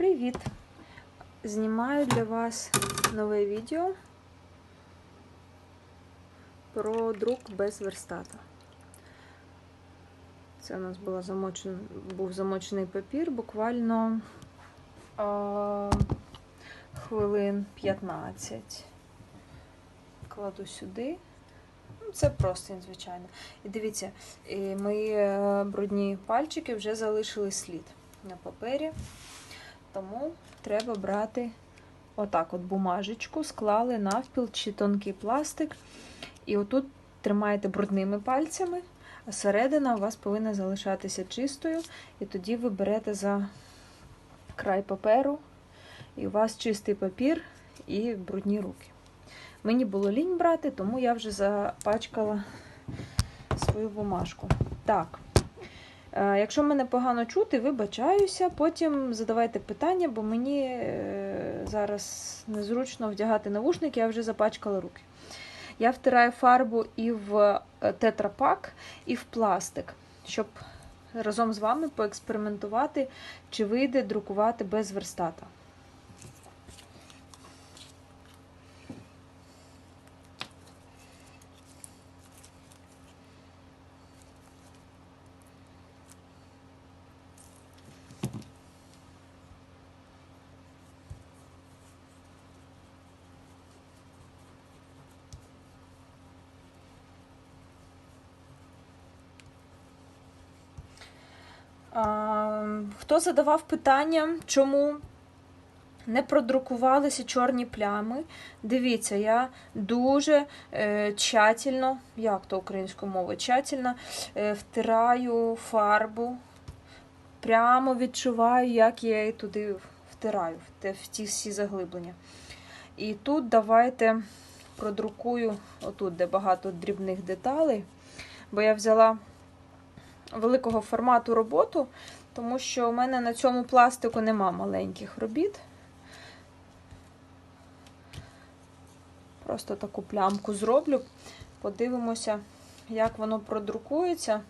Привіт! Знімаю для вас нове відео про друк без верстата. Це у нас була замочен, був замочений папір буквально а, хвилин 15. Кладу сюди. Ну, Це простень, звичайно. І дивіться, і мої е, брудні пальчики вже залишили слід на папері. Тому треба брати отак от бумажечку, склали навпіл чи тонкий пластик. І отут тримаєте брудними пальцями, а середина у вас повинна залишатися чистою. І тоді ви берете за край паперу, і у вас чистий папір і брудні руки. Мені було лінь брати, тому я вже запачкала свою бумажку. Так. Е, Якщо мене погано чути, вибачаюся. Потім задавайте питання, бо мені е, зараз незручно вдягати навушники, я вже запачкала руки. Я втираю фарбу і в е, тетрапак, і в пластик, щоб разом з вами поекспериментувати, чи вийде друкувати без верстата. Хто задавав питання, чому не продрукувалися чорні плями? Дивіться, я дуже е, тщательно, як то українською мовою, тщательно е, втираю фарбу, прямо відчуваю, як я її туди втираю, в, ті всі заглиблення. І тут давайте продрукую, отут, де багато дрібних деталей, бо я взяла великого формату роботу, тому що у мене на цьому пластику нема маленьких робіт. Просто таку плямку зроблю. Подивимося, як воно продрукується.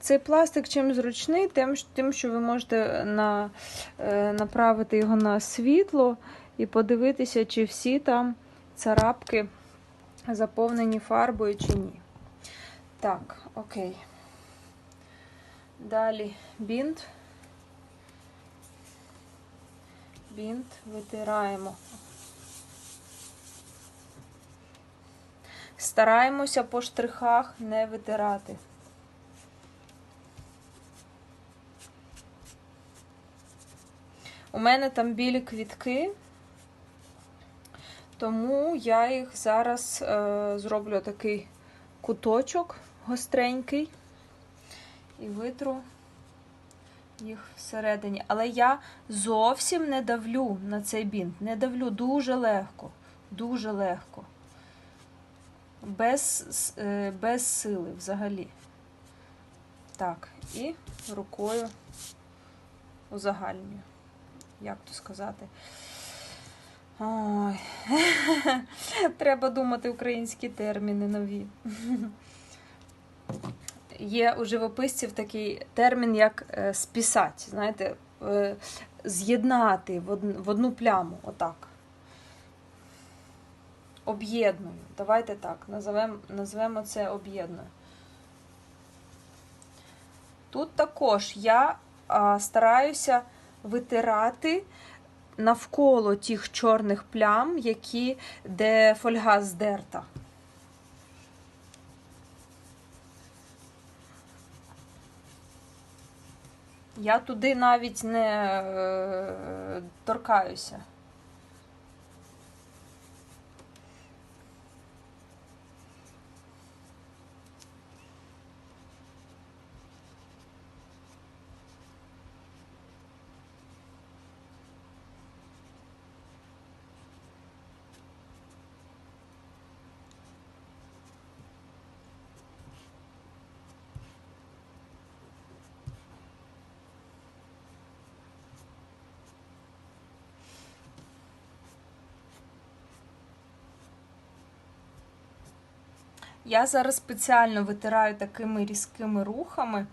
Цей пластик чим зручний, тим, що ви можете на, е, направити його на світло і подивитися, чи всі там царапки заповнені фарбою чи ні. Так, окей. Далі бінт. Бінт витираємо. Стараємося по штрихах не витирати. У мене там білі квітки, тому я їх зараз е, зроблю такий куточок гостренький і витру їх всередині. Але я зовсім не давлю на цей бінт. Не давлю дуже легко, дуже легко. Без, е, без сили взагалі. Так, і рукою узагальнюю. Як то сказати? Ой. Треба думати українські терміни нові. Є у живописців такий термін, як е, спісати, знаєте, е, з'єднати в, одну пляму, отак. Об'єдную. Давайте так, називемо, назвемо це об'єдную. Тут також я стараюся витирати навколо тих чорних плям, які, де фольга здерта. Я туди навіть не е, торкаюся. Я зараз спеціально витираю такими різкими рухами.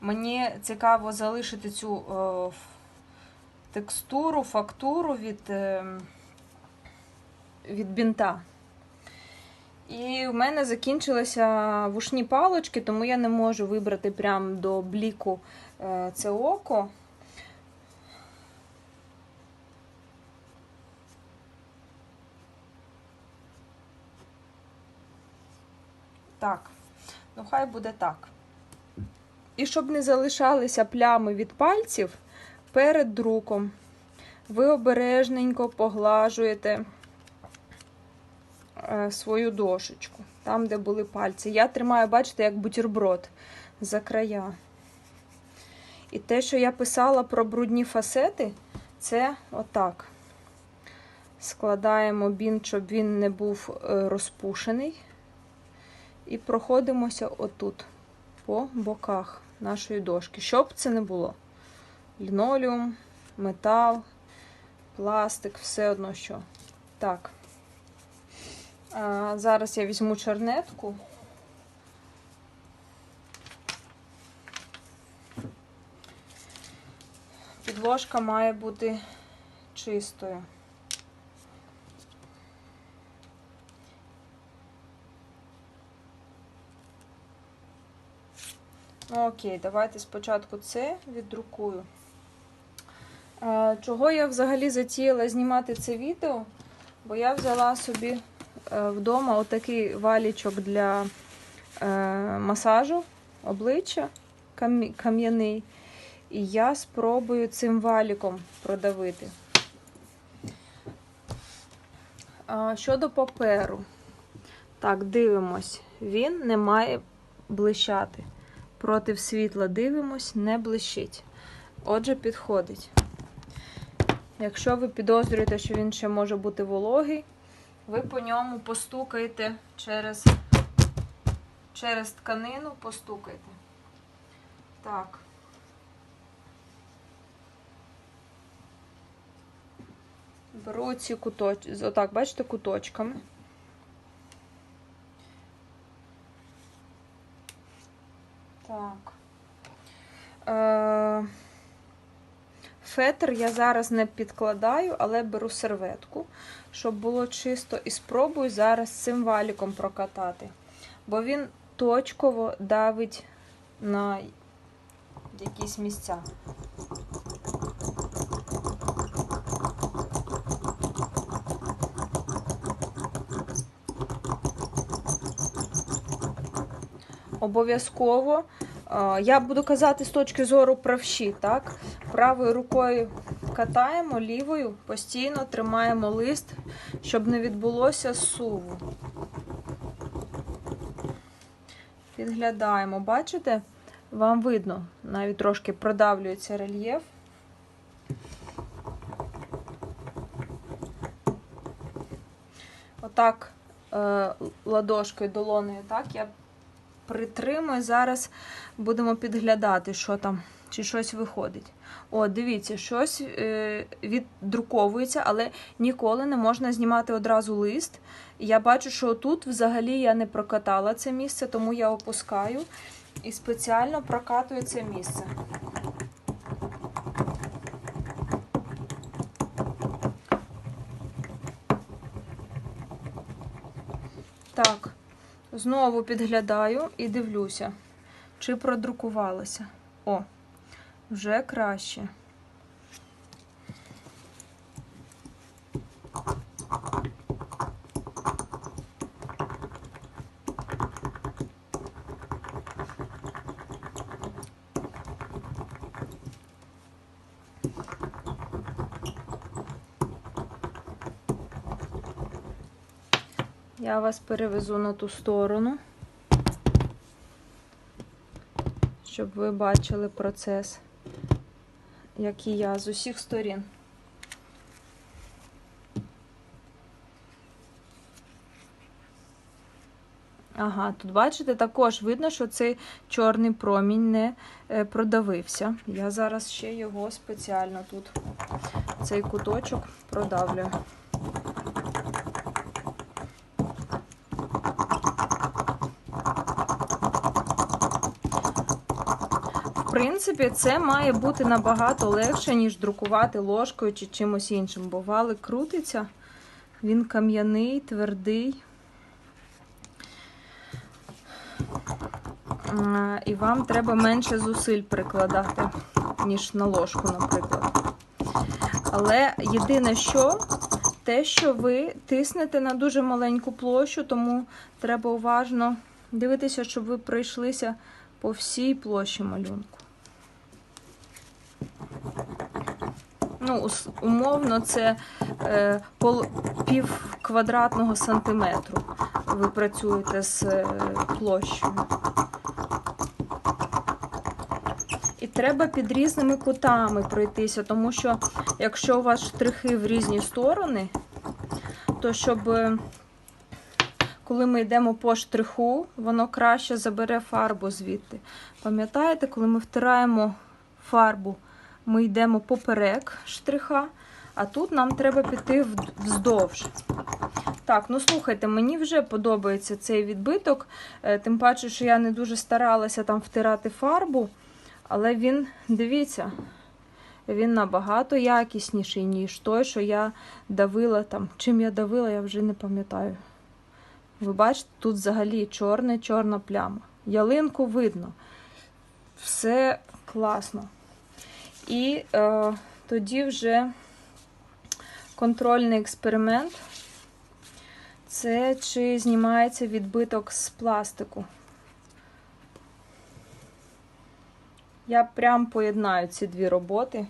Мені цікаво залишити цю е, текстуру, фактуру від, е, від бінта. І в мене закінчилися вушні палочки, тому я не можу вибрати прямо до бліку е, це око. Так, ну хай буде так. І щоб не залишалися плями від пальців перед друком, ви обережненько поглажуєте е, свою дошечку, там, де були пальці. Я тримаю, бачите, як бутерброд за края. І те, що я писала про брудні фасети, це отак. Складаємо бінт, щоб він не був е, розпушений. І проходимося отут, по боках нашої дошки. Щоб це не було. Лінолеум, метал, пластик, все одно що. Так. А, зараз я візьму чернетку. Підложка має бути чистою. Окей, давайте спочатку це віддрукую. Чого я взагалі затіяла знімати це відео? Бо я взяла собі е, вдома отакий валічок для е, масажу обличчя кам'яний. І я спробую цим валіком продавити. Щодо паперу. Так, дивимось. Він не має блищати. Проти світла дивимось, не блищить. Отже, підходить. Якщо ви підозрюєте, що він ще може бути вологий, ви по ньому постукаєте через, через тканину, постукайте. Так. Беру ці куточки, отак, бачите, куточками. Так. Е, Фетр я зараз не підкладаю, але беру серветку, щоб було чисто, і спробую зараз цим валіком прокатати. Бо він точково давить на якісь місця. Обов'язково. Я буду казати з точки зору правші, так? Правою рукою катаємо, лівою постійно тримаємо лист, щоб не відбулося суву. Підглядаємо, бачите? Вам видно, навіть трошки продавлюється рельєф. Отак е, ладошкою долоною, так, я притримую. Зараз будемо підглядати, що там, чи щось виходить. О, дивіться, щось е, віддруковується, але ніколи не можна знімати одразу лист. Я бачу, що тут взагалі я не прокатала це місце, тому я опускаю і спеціально прокатую це місце. Так, знову підглядаю і дивлюся, чи продрукувалося. О, вже краще. Я вас перевезу на ту сторону, щоб ви бачили процес, як і я з усіх сторін. Ага, тут бачите, також видно, що цей чорний промінь не е, продавився. Я зараз ще його спеціально тут, цей куточок продавлю. Принципі, це має бути набагато легше, ніж друкувати ложкою чи чимось іншим. Бо валик крутиться, він кам'яний, твердий. І вам треба менше зусиль прикладати, ніж на ложку, наприклад. Але єдине, що те, що ви тиснете на дуже маленьку площу, тому треба уважно дивитися, щоб ви пройшлися по всій площі малюнку. Ну, умовно, це е, пол, пів квадратного сантиметру. Ви працюєте з е, площею. І треба під різними кутами пройтися, тому що якщо у вас штрихи в різні сторони, то щоб е, коли ми йдемо по штриху, воно краще забере фарбу звідти. Пам'ятаєте, коли ми втираємо фарбу, ми йдемо поперек штриха, а тут нам треба піти вздовж. Так, ну слухайте, мені вже подобається цей відбиток, е, тим паче, що я не дуже старалася там втирати фарбу, але він, дивіться, він набагато якісніший, ніж той, що я давила там. Чим я давила, я вже не пам'ятаю. Ви бачите, тут взагалі чорне, чорна пляма. Ялинку видно. Все класно. І е, тоді вже контрольний експеримент. Це чи знімається відбиток з пластику. Я прям поєднаю ці дві роботи.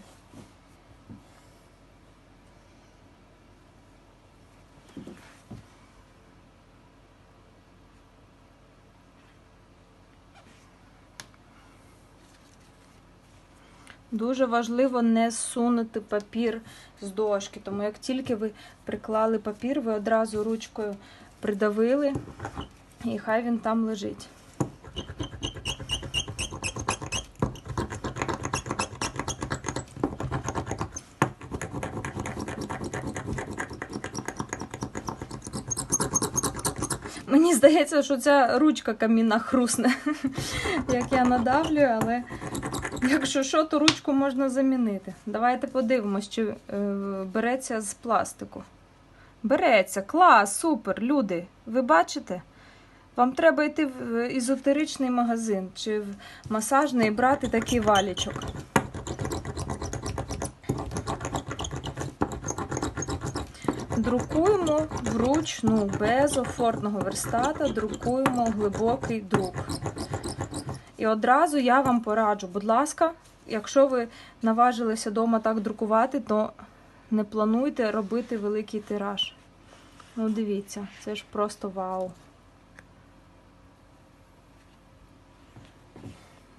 Дуже важливо не сунути папір з дошки, тому як тільки ви приклали папір, ви одразу ручкою придавили, і хай він там лежить. Мені здається, що ця ручка камінна хрусне, як я надавлюю, але якщо що, то ручку можна замінити. Давайте подивимось, чи е, береться з пластику. Береться, клас, супер, люди. Ви бачите? Вам треба йти в ізотеричний магазин чи в масажний і брати такий валічок. Друкуємо вручну, без офортного верстата, друкуємо глибокий друк. І одразу я вам пораджу, будь ласка, якщо ви наважилися вдома так друкувати, то не плануйте робити великий тираж. Ну, дивіться, це ж просто вау.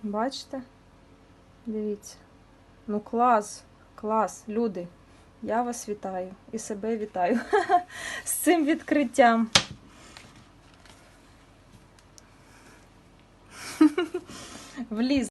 Бачите? Дивіться. Ну, клас, клас, люди. Я вас вітаю і себе вітаю з цим відкриттям. Вліз.